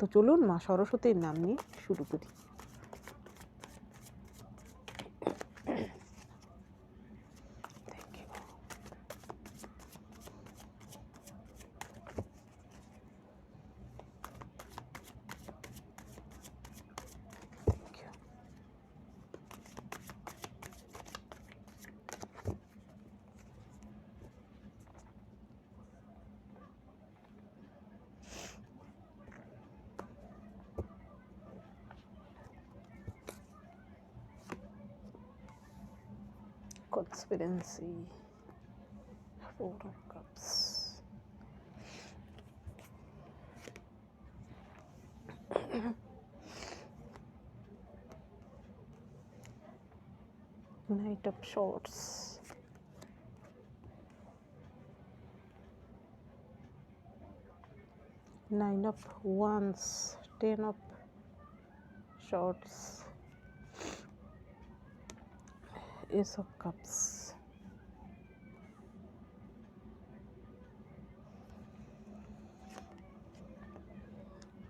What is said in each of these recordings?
তো চলুন মা সরস্বতীর নাম নিয়ে শুরু করি। Conspiracy four of cups knight of swords. Nine of wands ten of swords ace of cups.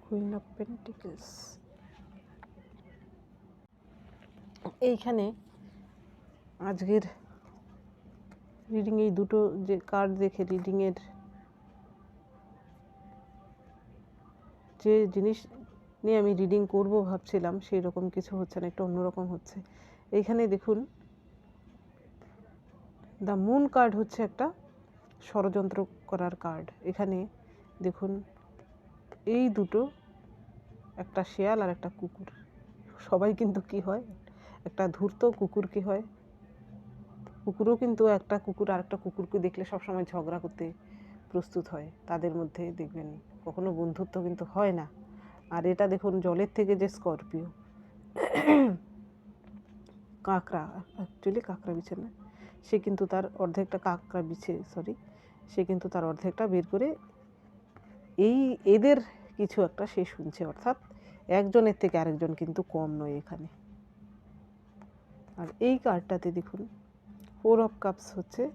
Queen of pentacles এইখানে আজকের রিডিং এই দুটো যে কার্ড দেখে রিডিংয়ের যে জিনিস নিয়ে আমি রিডিং করব ভাবছিলাম সেই রকম কিছু হচ্ছে না, একটু অন্যরকম হচ্ছে। এইখানে দেখুন দ্য মুন কার্ড হচ্ছে একটা ষড়যন্ত্র করার কার্ড এখানে দেখুন, এই দুটো, একটা শেয়াল আর একটা কুকুর। সবাই কিন্তু কি হয়? একটা ধূর্ত কুকুর কি হয়? কুকুরও কিন্তু একটা কুকুর আর একটা কুকুরকে দেখলে সবসময় ঝগড়া করতে প্রস্তুত হয়, তাদের মধ্যে দেখবেন। কখনো বন্ধুত্ব কিন্তু হয় না। আর এটা দেখুন, জলের থেকে যে স্করপিও। কাঁকড়া অ্যাকচুয়ালি কাঁকড়া বিছে না সে কিন্তু তার অর্ধেকটা কাঁকড়া বিছে সরি সে কিন্তু তার অর্ধেকটা বের করে এই এদের কিছু একটা সে শুনছে, অর্থাৎ একজনের থেকে আরেকজন কিন্তু কম নয় এখানে। আর এই কার্ডটাতে দেখুন ফোর অফ কাপস হচ্ছে।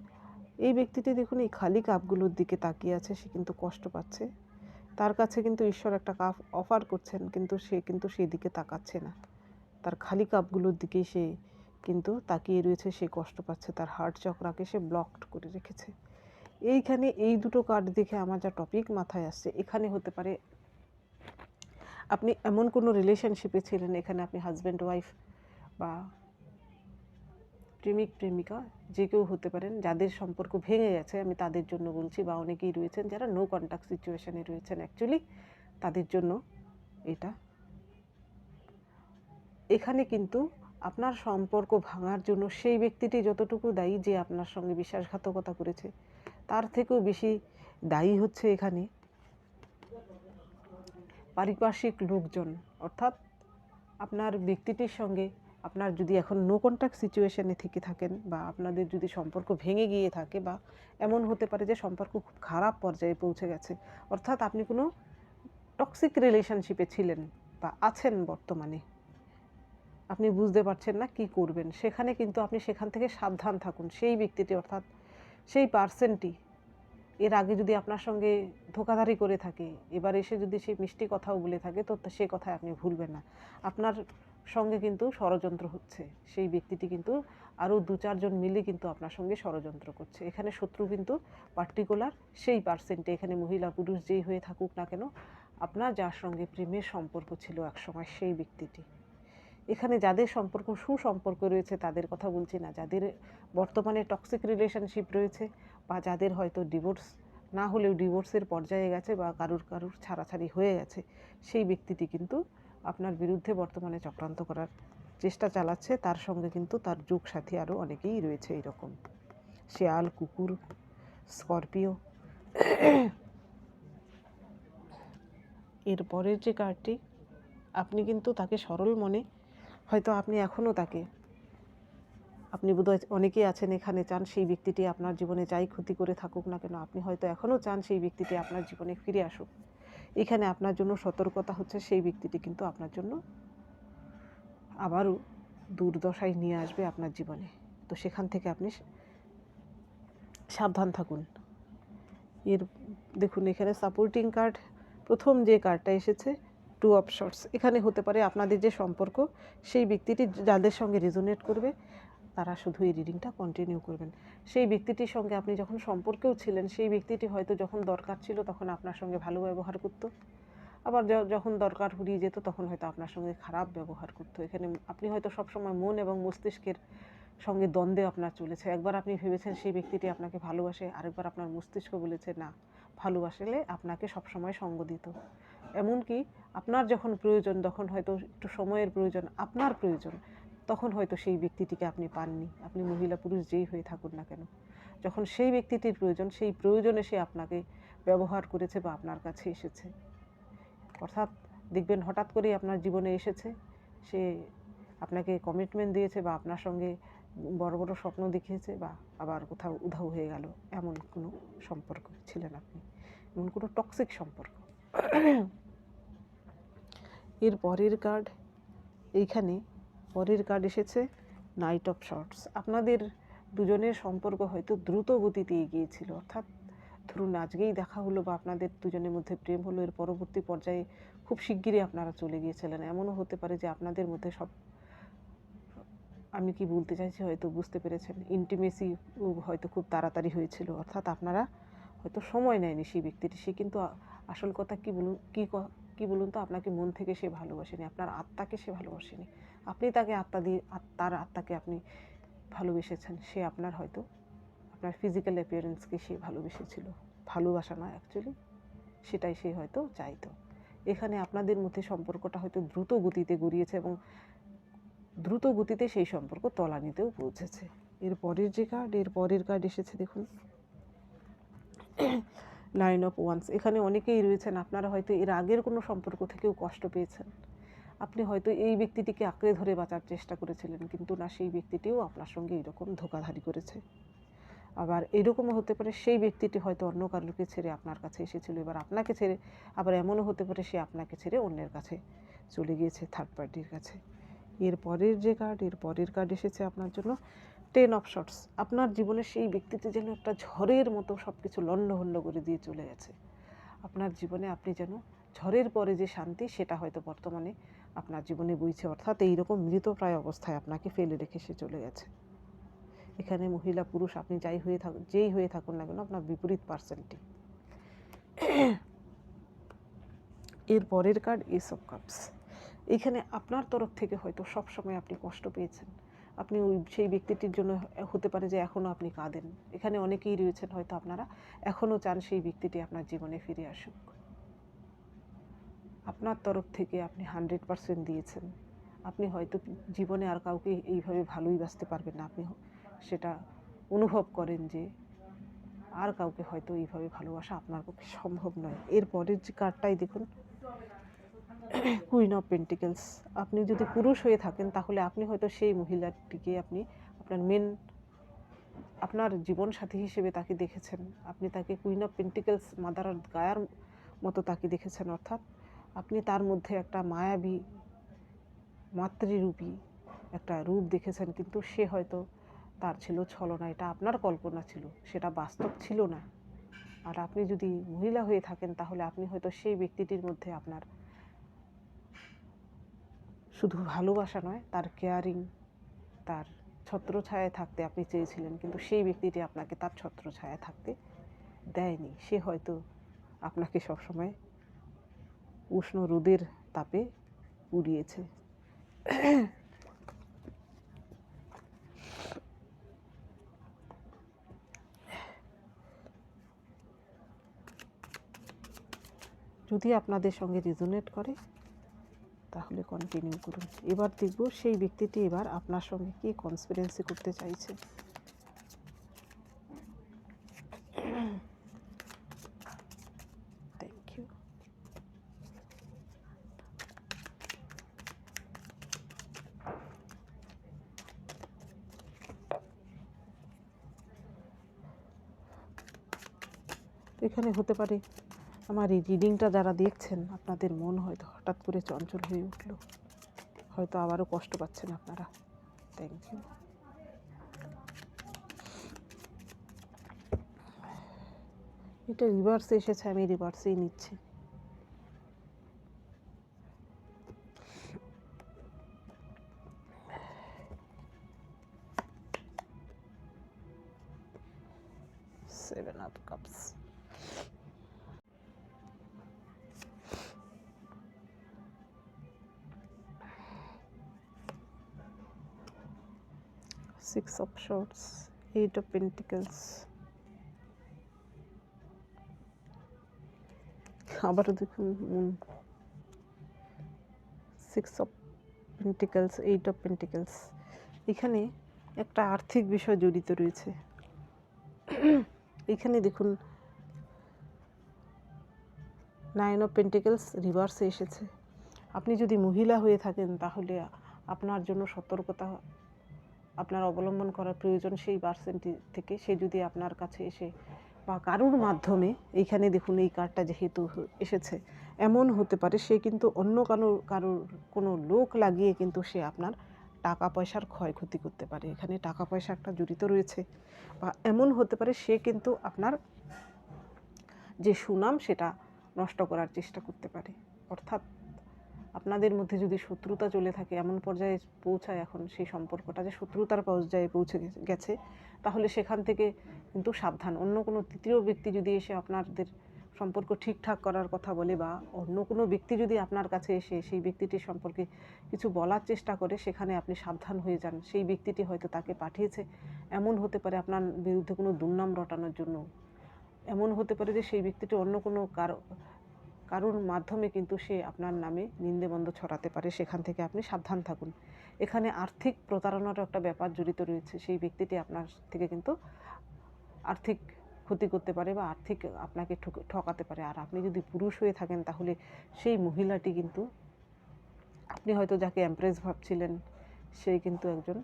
এই ব্যক্তিটি দেখুন, এই খালি কাপগুলোর দিকে তাকিয়ে আছে, সে কিন্তু কষ্ট পাচ্ছে। তার কাছে কিন্তু ঈশ্বর একটা কাপ অফার করছেন, কিন্তু সে কিন্তু সেই দিকে তাকাচ্ছে না। তার খালি কাপগুলোর দিকেই সে কিন্তু তাকিয়ে রয়েছে সে কষ্ট পাচ্ছে, তার হার্ট চক্রাকে সে ব্লকড করে রেখেছে। এইখানে এই দুটো কার্ড দেখে আমার যা টপিক মাথায় আসছে, এখানে হতে পারে আপনি এমন কোনো রিলেশনশিপে ছিলেন, এখানে আপনি হাজব্যান্ড ওয়াইফ বা প্রেমিক, প্রেমিকা, যে কেউ হতে পারেন, যাদের সম্পর্ক ভেঙে গেছে, আমি তাদের জন্য বলছি বা অনেকেই রয়েছেন যারা নো কন্ট্যাক্ট সিচুয়েশনে রয়েছেন অ্যাকচুয়ালি তাদের জন্য এটা। এখানে কিন্তু আপনার সম্পর্ক ভাঙার জন্য সেই ব্যক্তিটি যতটুকু দায়ী যে আপনার সঙ্গে বিশ্বাসঘাতকতা করেছে, তার থেকেও বেশি দায়ী হচ্ছে এখানে পারিপার্শ্বিক লোকজন। অর্থাৎ আপনার ব্যক্তিটির সঙ্গে আপনার যদি এখন নো কন্ট্যাক্ট সিচুয়েশনে থেকে থাকেন বা আপনাদের যদি সম্পর্ক ভেঙে গিয়ে থাকে বা এমন হতে পারে যে সম্পর্ক খুব খারাপ পর্যায়ে পৌঁছে গেছে, অর্থাৎ আপনি কোনো টক্সিক রিলেশনশিপে ছিলেন বা আছেন বর্তমানে। আপনি বুঝতে পারছেন না কি করবেন। সেখানে কিন্তু আপনি সেখান থেকে সাবধান থাকুন। সেই ব্যক্তিটি অর্থাৎ সেই পার্সনটি এর আগে যদি আপনার সঙ্গে ধোকাধারি করে থাকে, এবার এসে যদি সে মিষ্টি কথাও বলে থাকে, তো সে কথায় আপনি ভুলবেন না। আপনার সঙ্গে কিন্তু ষড়যন্ত্র হচ্ছে। সেই ব্যক্তিটি কিন্তু আরও দু চারজন মিলে কিন্তু আপনার সঙ্গে ষড়যন্ত্র করছে। এখানে শত্রু কিন্তু পার্টিকুলার, সেই পার্সেন্টে এখানে মহিলা পুরুষ যেই হয়ে থাকুক না কেন, আপনার যার সঙ্গে প্রেমের সম্পর্ক ছিল একসময় সেই ব্যক্তিটি। এখানে যাদের সম্পর্ক, সুসম্পর্ক রয়েছে তাদের কথা বলছি না। যাদের বর্তমানে টক্সিক রিলেশনশিপ রয়েছে বা যাদের হয়তো ডিভোর্স না হলেও ডিভোর্সের পর্যায়ে গেছে বা কারুর কারুর ছাড়াছাড়ি হয়ে গেছে, সেই ব্যক্তিটি কিন্তু আপনার বিরুদ্ধে বর্তমানে চক্রান্ত করার চেষ্টা চালাচ্ছে। তার সঙ্গে কিন্তু তার যুগ সাথী আরও অনেকেই রয়েছে এরকম। শেয়াল, কুকুর, স্করপিও। এরপরের যে কার্ডটি আপনি কিন্তু তাকে সরল মনে হয়তো আপনি এখনও তাকে, আপনি বোধহয় অনেকেই আছেন এখানে, চান সেই ব্যক্তিটি আপনার জীবনে যাই ক্ষতি করে থাকুক না কেন, আপনি হয়তো এখনও চান সেই ব্যক্তিটি আপনার জীবনে ফিরে আসুক। এখানে আপনার জন্য সতর্কতা হচ্ছে সেই ব্যক্তিটি কিন্তু আপনার জন্য আবারও দুর্দশায় নিয়ে আসবে আপনার জীবনে। তো সেখান থেকে আপনি সাবধান থাকুন। এর, দেখুন এখানে সাপোর্টিং কার্ড প্রথম যে কার্ডটা এসেছে টু অফ শর্টস এখানে হতে পারে আপনাদের যে সম্পর্ক, সেই ব্যক্তিটি যাদের সঙ্গে রেজোনেট করবে, তারা শুধু এই রিডিংটা কন্টিনিউ করবেন। সেই ব্যক্তিটির সঙ্গে আপনি যখন সম্পর্কেও ছিলেন, সেই ব্যক্তিটি হয়তো যখন দরকার ছিল তখন আপনার সঙ্গে ভালো ব্যবহার করতো। আবার যখন দরকার ফুরিয়ে যেত তখন হয়তো আপনার সঙ্গে খারাপ ব্যবহার করতো। এখানে আপনি হয়তো সবসময় মন এবং মস্তিষ্কের সঙ্গে দ্বন্দ্বে আপনার চলেছে। একবার আপনি ভেবেছেন সেই ব্যক্তিটি আপনাকে ভালোবাসে, আরেকবার আপনার মস্তিষ্ক বলেছে, না, ভালোবাসলে আপনাকে সবসময় সঙ্গ দিত। এমনকি আপনার যখন প্রয়োজন, তখন হয়তো একটু সময়ের প্রয়োজন, আপনার প্রয়োজন, তখন হয়তো সেই ব্যক্তিটিকে আপনি পাননি। আপনি মহিলা, পুরুষ যেই হয়ে থাকুন না কেন। যখন সেই ব্যক্তিটির প্রয়োজন, সেই প্রয়োজনে সে আপনাকে ব্যবহার করেছে বা আপনার কাছে এসেছে। অর্থাৎ দেখবেন হঠাৎ করেই আপনার জীবনে এসেছে। সে আপনাকে কমিটমেন্ট দিয়েছে বা আপনার সঙ্গে বড় বড় স্বপ্ন দেখিয়েছে বা আবার কোথাও উধাও হয়ে গেল। এমন কোনো সম্পর্ক ছিলেন আপনি? এমন কোনো টক্সিক সম্পর্ক? এর পরের কার্ড এইখানে পরের কার্ড এসেছে নাইট অফ শর্টস আপনাদের দুজনের সম্পর্ক হয়তো দ্রুত গতিতে এগিয়েছিল, অর্থাৎ ধরুন আজকেই দেখা হলো বা আপনাদের দুজনের মধ্যে প্রেম হলো, এর পরবর্তী পর্যায়ে খুব শিগগিরই আপনারা চলে গিয়েছিলেন। এমনও হতে পারে যে আপনাদের মধ্যে সব, আমি কি বলতে চাইছি হয়তো বুঝতে পেরেছেন ইন্টিমেসি হয়তো খুব তাড়াতাড়ি হয়েছিল, অর্থাৎ আপনারা হয়তো সময় নেয়নি সেই ব্যক্তিটি সে কিন্তু আসল কথা কি বলুন কি ক- বলুন তো, আপনাকে মন থেকে সে ভালোবাসেনি, আপনার আত্মাকে সে ভালোবাসেনি। আপনি তাকে আত্মা দিয়ে, তার আত্মাকে আপনি ভালোবেসেছেন, সে আপনার হয়তো, আপনার ফিজিক্যাল অ্যাপিয়ারেন্সকে সে ভালোবেসেছিল। ভালোবাসা না অ্যাকচুয়ালি সেটাই সে হয়তো চাইতো। এখানে আপনাদের মধ্যে সম্পর্কটা হয়তো দ্রুত গতিতে গড়িয়েছে এবং দ্রুত গতিতে সেই সম্পর্ক তলানিতেও পৌঁছেছে। এর পরের যে কার্ড এর পরের কার্ড এসেছে দেখুন। নাইন অফ ওয়ান্স এখানে অনেকেই রয়েছেন, আপনারা হয়তো এর আগের কোনো সম্পর্ক থেকেও কষ্ট পেয়েছেন। আপনি হয়তো এই ব্যক্তিটিকে আঁকড়ে ধরে বাঁচার চেষ্টা করেছিলেন, কিন্তু না, সেই ব্যক্তিটিও আপনার সঙ্গে এরকম ধোকাধারি করেছে। আবার এরকমও হতে পারে, সেই ব্যক্তিটি হয়তো অন্য কারোকে ছেড়ে আপনার কাছে এসেছিল, এবার আপনাকে ছেড়ে, আবার এমনও হতে পারে, সে আপনাকে ছেড়ে অন্যের কাছে চলে গিয়েছে থার্ড পার্টির কাছে। এর পরের যে কার্ড এর পরের কার্ড এসেছে আপনার জন্য। টেন অফ শর্টস আপনার জীবনে সেই ব্যক্তিটি যেন একটা ঝড়ের মতো সব কিছু লণ্ডভণ্ড করে দিয়ে চলে গেছে। আপনার জীবনে আপনি যেন ঝড়ের পরে যে শান্তি, সেটা হয়তো বর্তমানে আপনার জীবনে বইছে। অর্থাৎ এইরকম মৃতপ্রায় অবস্থায় আপনাকে ফেলে রেখে সে চলে গেছে। এখানে মহিলা, পুরুষ, আপনি যাই হয়ে থাকুন, যেই হয়ে থাকুন না কেন, আপনার বিপরীত পার্সেন্টটি এর পরের কার্ড এস অফ কাপস এখানে আপনার তরফ থেকে হয়তো সবসময় আপনি কষ্ট পেয়েছেন। আপনি ওই সেই ব্যক্তিটির জন্য হতে পারে যে এখনও আপনি কাঁদেন। এখানে অনেকেই রয়েছেন হয়তো আপনারা। এখনও চান সেই ব্যক্তিটি আপনার জীবনে ফিরে আসুক। আপনার তরফ থেকে আপনি হান্ড্রেড পার্সেন্ট দিয়েছেন। আপনি হয়তো জীবনে আর কাউকে এইভাবে ভালোই বাঁচতে পারবেন না। আপনি সেটা অনুভব করেন যে আর কাউকে হয়তো এইভাবে ভালোবাসা আপনার পক্ষে সম্ভব নয়। এর পরের যে কার্ডটাই দেখুন কুইন অফ পেন্টিকেলস আপনি যদি পুরুষ হয়ে থাকেন, তাহলে আপনি হয়তো সেই মহিলাটিকে আপনি আপনার মেন আপনার জীবন সাথী হিসেবে তাকে দেখেছেন। আপনি তাকে কুইন অফ পেন্টিকেলস মাদার গায়ার মতো তাকে দেখেছেন, অর্থাৎ আপনি তার মধ্যে একটা মায়াবী, মাতৃরূপী একটা রূপ দেখেছেন, কিন্তু সে হয়তো তার ছিল ছলনা, এটা আপনার কল্পনা ছিল, সেটা বাস্তব ছিল না। আর আপনি যদি মহিলা হয়ে থাকেন, তাহলে আপনি হয়তো সেই ব্যক্তিটির মধ্যে আপনার শুধু ভালোবাসা নয়, তার কেয়ারিং তার ছত্রছায়ায় থাকতে আপনি চেয়েছিলেন, কিন্তু সেই ব্যক্তিটি আপনাকে তার ছত্রছায়ায় থাকতে দেয়নি। সে হয়তো আপনাকে সবসময় উষ্ণ রোদের তাপে উড়িয়েছে। যদি আপনাদের সঙ্গে রেজোনেট করে তাহলে কন্টিনিউ করুন। এবার দেখব সেই ব্যক্তিটি এবার আপনার সঙ্গে কি কনসপিরেন্সি করতে চাইছে। এখানে হতে পারে আমার এই রিডিংটা যারা দেখছেন, আপনাদের মন হয়তো হঠাৎ করে চঞ্চল হয়ে উঠল। হয়তো আবারও কষ্ট পাচ্ছেন আপনারা। থ্যাংক ইউ এটা রিভার্সে এসেছে, আমি রিভার্সেই নিচ্ছি। Swords eight of pentacles. আবারও দেখুন six of pentacles eight of pentacles এখানে একটা আর্থিক বিষয় জড়িত রয়েছে। এখানে দেখুন নাইন অফ পেন্টিকেলস রিভার্সে এসেছে। আপনি যদি মহিলা হয়ে থাকেন, তাহলে আপনার জন্য সতর্কতা আপনার অবলম্বন করা প্রয়োজন সেই পার্সেন্টটি থেকে সে যদি আপনার কাছে এসে বা কারুর মাধ্যমে এইখানে দেখুন এই কার্ডটা যেহেতু এসেছে, এমন হতে পারে সে কিন্তু অন্য কারোর কারোর কোনো লোক লাগিয়ে কিন্তু সে আপনার টাকা পয়সার ক্ষয়ক্ষতি করতে পারে। এখানে টাকা পয়সা একটা জড়িত রয়েছে বা এমন হতে পারে সে কিন্তু আপনার যে সুনাম সেটা নষ্ট করার চেষ্টা করতে পারে। অর্থাৎ আপনাদের মধ্যে যদি শত্রুতা চলে থাকে, এমন পর্যায়ে পৌঁছায় এখন সেই সম্পর্কটা, যে শত্রুতার পর্যায়ে পৌঁছে গেছে, তাহলে সেখান থেকে কিন্তু সাবধান। অন্য কোনো তৃতীয় ব্যক্তি যদি এসে আপনাদের সম্পর্ক ঠিকঠাক করার কথা বলে বা অন্য কোনো ব্যক্তি যদি আপনার কাছে এসে সেই ব্যক্তিটির সম্পর্কে কিছু বলার চেষ্টা করে, সেখানে আপনি সাবধান হয়ে যান। সেই ব্যক্তিটি হয়তো তাকে পাঠিয়েছে। এমন হতে পারে আপনার বিরুদ্ধে কোনো দুর্নাম রটানোর জন্য। এমন হতে পারে যে সেই ব্যক্তিটি অন্য কোনো কারও কারোর মাধ্যমে কিন্তু সে আপনার নামে নিন্দেবন্ধ ছড়াতে পারে, সেখান থেকে আপনি সাবধান থাকুন। এখানে আর্থিক প্রতারণার একটা ব্যাপার জড়িত রয়েছে, সেই ব্যক্তিটি আপনার থেকে কিন্তু আর্থিক ক্ষতি করতে পারে বা আর্থিক আপনাকে ঠক- ঠকাতে পারে। আর আপনি যদি পুরুষ হয়ে থাকেন, তাহলে সেই মহিলাটি কিন্তু আপনি হয়তো যাকে এমপ্রেস ভাবছিলেন, সে কিন্তু একজন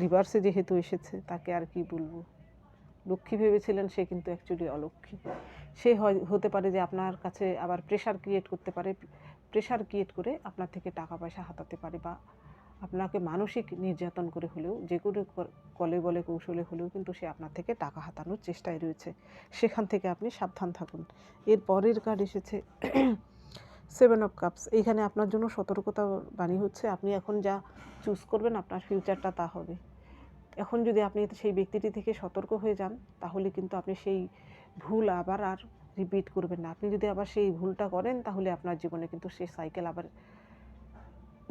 রিভার্সে যেহেতু এসেছে, তাকে আর কি বলব? লক্ষ্মী ভেবেছিলেন, সে কিন্তু অ্যাকচুয়ালি অলক্ষ্মী। সে হতে পারে যে আপনার কাছে আবার প্রেশার ক্রিয়েট করতে পারে প্রেশার ক্রিয়েট করে আপনার থেকে টাকা পয়সা হাতাতে পারে বা আপনাকে মানসিক নির্যাতন করে হলেও, যে কোনো কলে বলে কৌশলে হলেও কিন্তু সে আপনার থেকে টাকা হাতানোর চেষ্টায় রয়েছে। সেখান থেকে আপনি সাবধান থাকুন। এর পরের কার্ড এসেছে সেভেন অফ কাপস এইখানে আপনার জন্য সতর্কতা বাণী হচ্ছে, আপনি এখন যা চুজ করবেন আপনার ফিউচারটা তা হবে। এখন যদি আপনি সেই ব্যক্তিটি থেকে সতর্ক হয়ে যান, তাহলে কিন্তু আপনি সেই ভুল আবার আর রিপিট করবেন না। আপনি যদি আবার সেই ভুলটা করেন, তাহলে আপনার জীবনে কিন্তু সেই সাইকেল আবার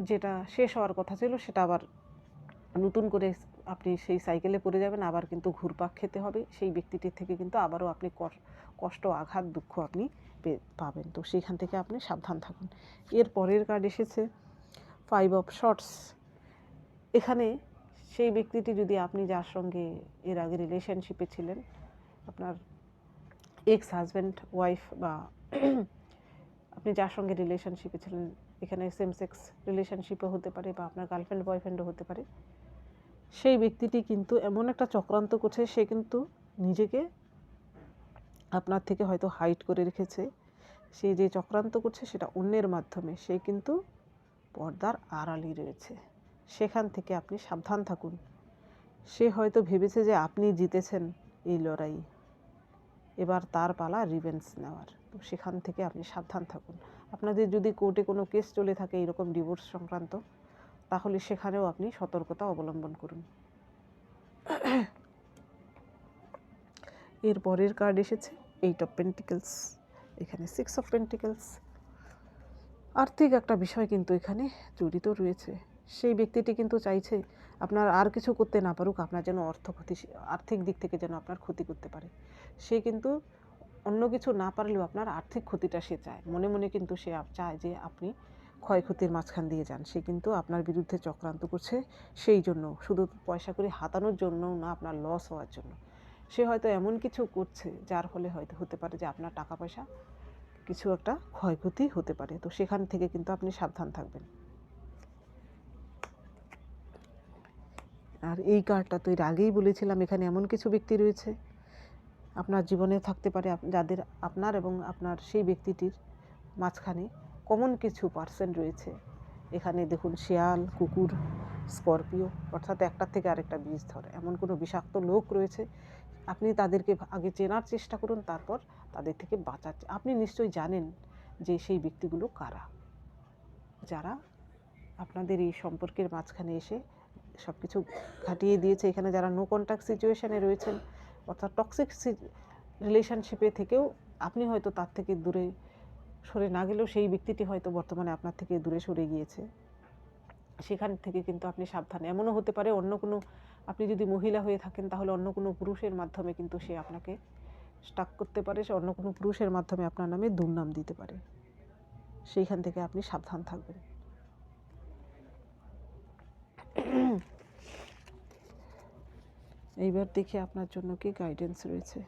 যেটা শেষ হওয়ার কথা ছিল, সেটা আবার নতুন করে আপনি সেই সাইকেলে পড়ে যাবেন, আবার কিন্তু ঘুরপাক খেতে হবে। সেই ব্যক্তিটির থেকে কিন্তু আবারও আপনি কষ্ট, আঘাত, দুঃখ আপনি পাবেন। তো সেইখান থেকে আপনি সাবধান থাকুন। এর পরের কার্ড এসেছে ফাইভ অফ শর্টস এখানে সেই ব্যক্তিটি যদি আপনি যার সঙ্গে এর আগে রিলেশনশিপে ছিলেন, আপনার এক্স হাজব্যান্ড ওয়াইফ বা আপনি যার সঙ্গে রিলেশনশিপে ছিলেন, এখানে সেম সেক্স রিলেশনশিপও হতে পারে বা আপনার গার্লফ্রেন্ড বয়ফ্রেন্ডও হতে পারে, সেই ব্যক্তিটি কিন্তু এমন একটা চক্রান্ত করছে, সে কিন্তু নিজেকে আপনার থেকে হয়তো হাইট করে রেখেছে। সে যে চক্রান্ত করছে, সেটা অন্যের মাধ্যমে, সে কিন্তু পর্দার আড়ালি রয়েছে। সেখান থেকে আপনি সাবধান থাকুন। সে হয়তো ভেবেছে যে আপনি জিতেছেন এই লড়াই। এবার তার পালা রিভেন্স নেওয়ার। তো সেখান থেকে আপনি সাবধান থাকুন। আপনাদের যদি কোর্টে কোনো কেস চলে থাকে এরকম ডিভোর্স সংক্রান্ত, তাহলে সেখানেও আপনি সতর্কতা অবলম্বন করুন। এর পরের কার্ড এসেছে এইট অফ পেন্টিকেলস এখানে সিক্স অফ পেন্টিকেলস আর্থিক একটা বিষয় কিন্তু এখানে জড়িত রয়েছে। সেই ব্যক্তিটি কিন্তু চাইছে আপনার আর কিছু করতে না পারুক, আপনার যেন অর্থ ক্ষতি, আর্থিক দিক থেকে যেন আপনার ক্ষতি করতে পারে। সে কিন্তু অন্য কিছু না পারলেও আপনার আর্থিক ক্ষতিটা সে চায়। মনে মনে কিন্তু সে চায় যে আপনি ক্ষয়ক্ষতির মাঝখান দিয়ে যান। সে কিন্তু আপনার বিরুদ্ধে চক্রান্ত করছে সেই জন্য, শুধু পয়সা করে হাতানোর জন্যও না, আপনার লস হওয়ার জন্য। সে হয়তো এমন কিছু করছে যার ফলে হয়তো হতে পারে যে আপনার টাকা পয়সা কিছু একটা ক্ষয়ক্ষতি হতে পারে। তো সেখান থেকে কিন্তু আপনি সাবধান থাকবেন। আর এই কার্ডটা তো এর আগেই বলেছিলাম, এখানে এমন কিছু ব্যক্তি রয়েছে। আপনার জীবনে থাকতে পারে যাদের আপনার এবং আপনার সেই ব্যক্তিটির মাঝখানে কমন কিছু পার্সেন্ট রয়েছে। এখানে দেখুন, শিয়াল, কুকুর, স্করপিও, অর্থাৎ একটার থেকে আরেকটা বীজ ধরে। এমন কোনো বিষাক্ত লোক রয়েছে, আপনি তাদেরকে আগে চেনার চেষ্টা করুন, তারপর তাদের থেকে বাঁচার আপনি নিশ্চয়ই জানেন যে সেই ব্যক্তিগুলো কারা। যারা আপনাদের এই সম্পর্কের মাঝখানে এসে সব কিছু ঘাটিয়ে দিয়েছে। এখানে যারা নো কন্ট্যাক্ট সিচুয়েশানে রয়েছেন, অর্থাৎ টক্সিক রিলেশনশিপে থেকেও আপনি হয়তো তার থেকে দূরে সরে না গেলেও সেই ব্যক্তিটি হয়তো বর্তমানে আপনার থেকে দূরে সরে গিয়েছে। সেখান থেকে কিন্তু আপনি সাবধান। এমনও হতে পারে অন্য কোনো, আপনি যদি মহিলা হয়ে থাকেন তাহলে অন্য কোনো পুরুষের মাধ্যমে কিন্তু সে আপনাকে স্টাক করতে পারে, সে অন্য কোনো পুরুষের মাধ্যমে আপনার নামে দুর্নাম দিতে পারে। সেইখান থেকে আপনি সাবধান থাকবেন। এইবার দেখি আপনার জন্য কি গাইডেন্স রয়েছে।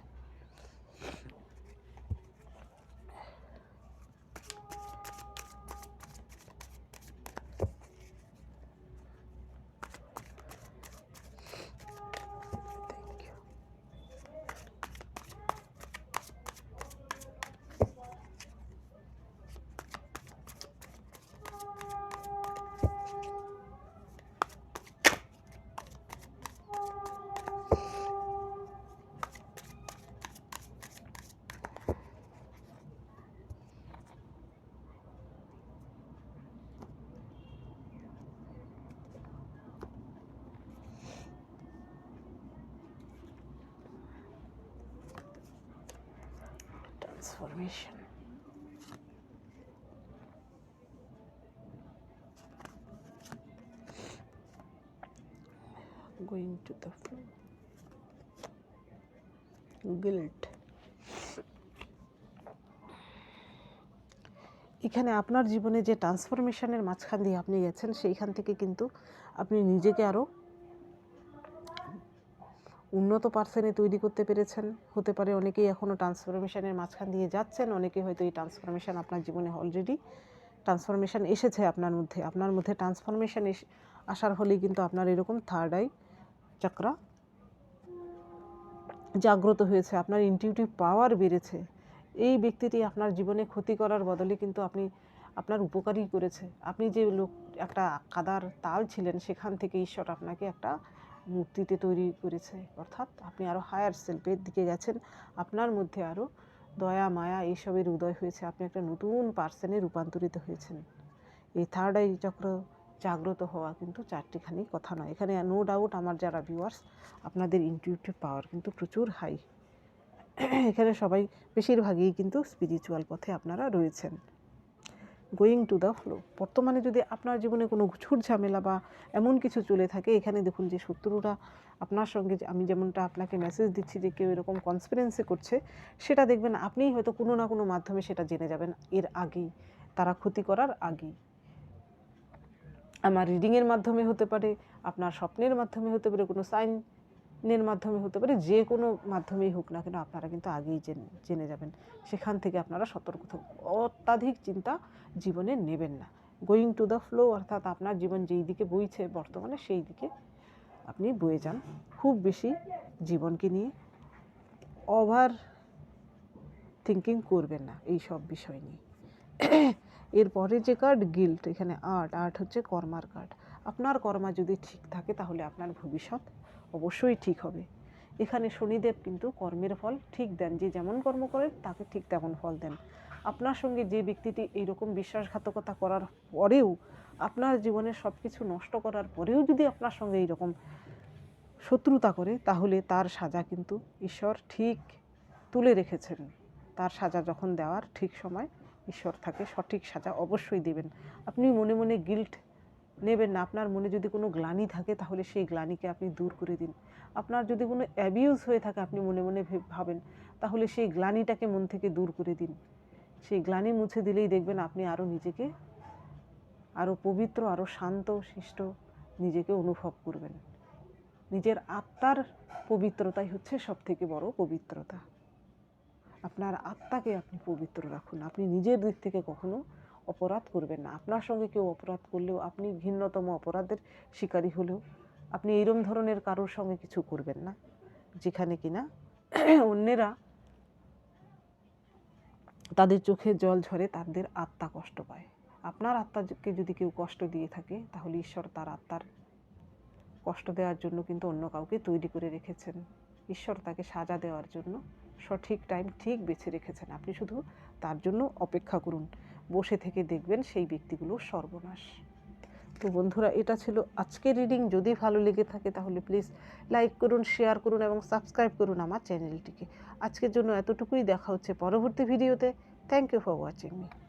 Transformation. Going to the. Guilt. এখানে আপনার জীবনে যে ট্রান্সফরমেশনের মাঝখান দিয়ে আপনি গেছেন, সেইখান থেকে কিন্তু আপনি নিজেকে আরও উন্নত পার্সনে তৈরি করতে পেরেছেন। হতে পারে অনেকেই এখনও ট্রান্সফরমেশনের মাঝখান দিয়ে যাচ্ছেন, অনেকে হয়তো এই ট্রান্সফরমেশন আপনার জীবনে অলরেডি ট্রান্সফরমেশন এসেছে আপনার মধ্যে। আপনার মধ্যে ট্রান্সফরমেশন আসার হলেই কিন্তু আপনার এরকম থার্ড আই চক্রা জাগ্রত হয়েছে, আপনার ইনটিউটিভ পাওয়ার বেড়েছে। এই ব্যক্তিটি আপনার জীবনে ক্ষতি করার বদলে কিন্তু আপনি আপনার উপকারই করেছে। আপনি যে লোক একটা কাদার তাল ছিলেন, সেখান থেকে ঈশ্বর আপনাকে একটা মূর্তিতে তৈরি করেছে। অর্থাৎ আপনি আরও হায়ার সেলফের দিকে গেছেন, আপনার মধ্যে আরও দয়া, মায়া এইসবের উদয় হয়েছে। আপনি একটা নতুন পার্সনে রূপান্তরিত হয়েছেন। এই থার্ড আই চক্র জাগ্রত হওয়া কিন্তু চারটিখানি কথা নয়। এখানে নো ডাউট আমার যারা ভিউয়ার্স আপনাদের ইনটিউটিভ পাওয়ার কিন্তু প্রচুর হাই এখানে সবাই বেশিরভাগই কিন্তু স্পিরিচুয়াল পথে আপনারা রয়েছেন। গোয়িং টু দ্য ফ্লো বর্তমানে যদি আপনার জীবনে কোনো ছুট ঝামেলা বা এমন কিছু চলে থাকে, এখানে দেখুন যে শত্রুরা আপনার সঙ্গে আমি যেমনটা আপনাকে মেসেজ দিচ্ছি যে কেউ এরকম কনসপিরেন্সি করছে, সেটা দেখবেন আপনিই হয়তো কোনো না কোনো মাধ্যমে সেটা জেনে যাবেন। এর আগেই, তারা ক্ষতি করার আগেই। আমার রিডিংয়ের মাধ্যমে হতে পারে, আপনার স্বপ্নের মাধ্যমে হতে পারে, কোনো সাইনের মাধ্যমে হতে পারে, যে কোনো মাধ্যমেই হোক না কেন আপনারা কিন্তু আগেই জেনে যাবেন। সেখান থেকে আপনারা সতর্ক থাকুন। অত্যাধিক চিন্তা জীবনে নেবেন না। গোয়িং টু দ্য ফ্লো অর্থাৎ আপনার জীবন যেই দিকে বইছে বর্তমানে, সেই দিকে আপনি বয়ে যান। খুব বেশি জীবনকে নিয়ে ওভার থিঙ্কিং করবেন না এই সব বিষয় নিয়ে। এরপরে যে কার্ড গিল্ট এখানে আর্ট আর্ট হচ্ছে কর্মার কার্ড আপনার কর্মা যদি ঠিক থাকে, তাহলে আপনার ভবিষ্যৎ অবশ্যই ঠিক হবে। এখানে শনিদেব কিন্তু কর্মের ফল ঠিক দেন, যে যেমন কর্ম করে তাকে ঠিক তেমন ফল দেন। আপনার সঙ্গে যে ব্যক্তিটি এইরকম বিশ্বাসঘাতকতা করার পরেও আপনার জীবনের সব কিছু নষ্ট করার পরেও যদি আপনার সঙ্গে এইরকম শত্রুতা করে, তাহলে তার সাজা কিন্তু ঈশ্বর ঠিক তুলে রেখেছেন। তার সাজা যখন দেওয়ার ঠিক সময় ঈশ্বর থাকে সঠিক সাজা অবশ্যই দেবেন। আপনি মনে মনে গিল্ট নেবেন না। আপনার মনে যদি কোনো গ্লানি থাকে, তাহলে সেই গ্লানিকে আপনি দূর করে দিন। আপনার যদি কোনো অ্যাবিউজ হয়ে থাকে, আপনি মনে মনে ভাবেন, তাহলে সেই গ্লানিটাকে মন থেকে দূর করে দিন। সেই গ্লানি মুছে দিলেই দেখবেন আপনি আরও নিজেকে আরও পবিত্র আরও শান্ত, শিষ্ট নিজেকে অনুভব করবেন। নিজের আত্মার পবিত্রতাই হচ্ছে সব থেকে বড় পবিত্রতা। আপনার আত্মাকে আপনি পবিত্র রাখুন। আপনি নিজের দিক থেকে কখনো অপরাধ করবেন না। আপনার সঙ্গে কেউ অপরাধ করলেও আপনি ভিন্নতম অপরাধের শিকারী হলেও আপনি এইরম ধরনের কারোর সঙ্গে কিছু করবেন না, যেখানে কিনা অন্যেরা তাদের চোখে জল ঝরে তাদের আত্মা কষ্ট পায়। আপনার আত্মাকে যদি কেউ কষ্ট দিয়ে থাকে, তাহলে ঈশ্বর তার আত্মার কষ্ট দেওয়ার জন্য কিন্তু অন্য কাউকে তৈরি করে রেখেছেন। ঈশ্বর তাকে সাজা দেওয়ার জন্য সঠিক টাইম ঠিক বেছে রেখেছেন। আপনি শুধু তার জন্য অপেক্ষা করুন। বসে থেকে দেখবেন সেই ব্যক্তিগুলো সর্বনাশ। তো বন্ধুরা, এটা ছিল আজকের রিডিং যদি ভালো লেগে থাকে তাহলে প্লিজ লাইক করুন শেয়ার করুন এবং সাবস্ক্রাইব করুন আমার চ্যানেলটিকে আজকের জন্য এতটুকুই। দেখা হচ্ছে পরবর্তী ভিডিওতে thank you for watching me